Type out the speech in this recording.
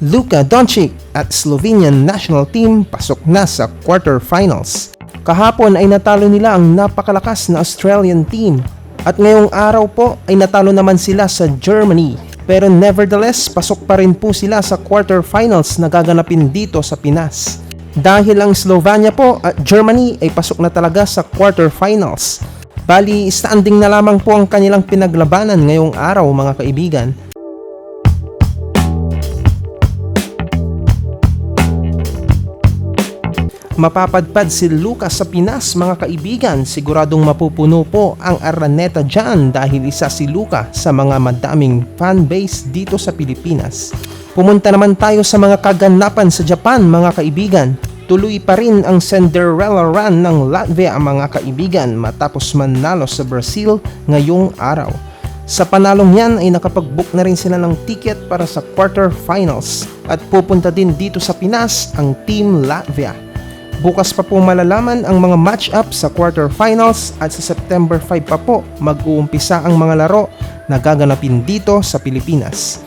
Luka Doncic at Slovenian national team pasok na sa quarterfinals. Kahapon ay natalo nila ang napakalakas na Australian team at ngayong araw po ay natalo naman sila sa Germany. Pero nevertheless, pasok pa rin po sila sa quarterfinals na gaganapin dito sa Pinas. Dahil ang Slovenia po at Germany ay pasok na talaga sa quarterfinals. Bali, standing na lamang po ang kanilang pinaglabanan ngayong araw mga kaibigan. Mapapadpad si Lucas sa Pinas mga kaibigan, siguradong mapupuno po ang Araneta dyan dahil isa si Luca sa mga madaming fanbase dito sa Pilipinas. Pumunta naman tayo sa mga kaganapan sa Japan mga kaibigan. Tuloy pa rin ang Cinderella run ng Latvia mga kaibigan matapos manalo sa Brazil ngayong araw. Sa panalong yan ay nakapag-book na rin sila ng ticket para sa quarterfinals at pupunta din dito sa Pinas ang Team Latvia. Bukas pa po malalaman ang mga match-up sa quarterfinals at sa September 5 pa po mag-uumpisa ang mga laro na gaganapin dito sa Pilipinas.